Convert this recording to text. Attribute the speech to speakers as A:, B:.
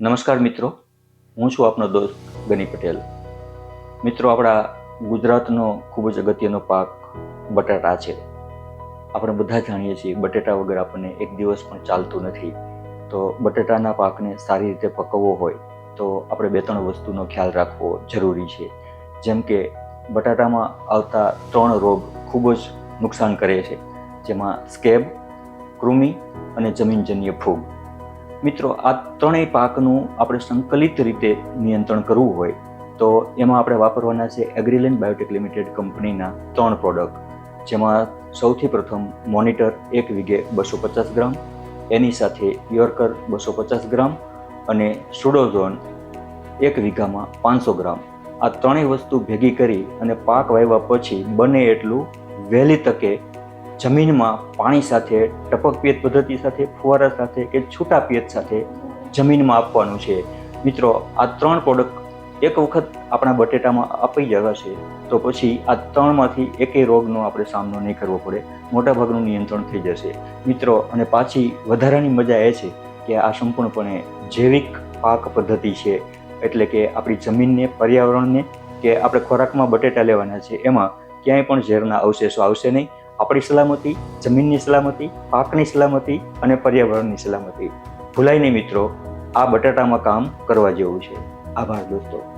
A: નમસ્કાર મિત્રો. હું છું આપનો દોસ્ત ગની પટેલ. મિત્રો, આપણા ગુજરાતનો ખૂબ જ અગત્યનો પાક બટાટા છે. આપણે બધા જાણીએ છીએ બટેટા વગર આપણને એક દિવસ પણ ચાલતું નથી. તો બટેટાના પાકને સારી રીતે પકવવો હોય તો આપણે બે ત્રણ વસ્તુનો ખ્યાલ રાખવો જરૂરી છે. જેમ કે, બટાટામાં આવતા ત્રણ રોગ ખૂબ જ નુકસાન કરે છે. જેમાં સ્કેબ, કૃમિ અને જમીનજન્ય ફૂગ. મિત્રો, આ ત્રણેય પાકનું આપણે સંકલિત રીતે નિયંત્રણ કરવું હોય, તો એમાં આપણે વાપરવાના છે એગ્રીલેન બાયોટેક લિમિટેડ કંપનીના ત્રણ પ્રોડક્ટ જેમાં સૌથી પ્રથમ મોનિટર એક વીઘે બસો પચાસ ગ્રામ, એની સાથે યોર્કર બસો પચાસ ગ્રામ અને સુડોઝોન એક વીઘામાં પાંચસો ગ્રામ. આ ત્રણેય વસ્તુ ભેગી કરી અને પાક વાવ્યા પછી બને એટલું વહેલી તકે જમીનમાં પાણી સાથે ટપક પિયત પદ્ધતિ સાથે, ફુવારા સાથે કે છૂટા પિયત સાથે જમીનમાં આપવાનું છે. મિત્રો, આ ત્રણ પ્રોડક્ટ એક વખત આપણા બટેટામાં આપી જવાશે તો પછી આ ત્રણમાંથી એકેય રોગનો આપણે સામનો નહીં કરવો પડે. મોટાભાગનું નિયંત્રણ થઈ જશે. મિત્રો, અને પાછી વધારાની મજા એ છે કે આ સંપૂર્ણપણે જૈવિક પાક પદ્ધતિ છે. એટલે કે આપણી જમીનને, પર્યાવરણને કે આપણે ખોરાકમાં બટેટા લેવાના છે. એમાં ક્યાંય પણ ઝેરના અવશેષો આવશે નહીં. આપણી સલામતી, જમીનની સલામતી, પાકની સલામતી અને પર્યાવરણની સલામતી. ભૂલાય નહીં મિત્રો, આ બટાટામાં કામ કરવા જેવું છે. આભાર દોસ્તો.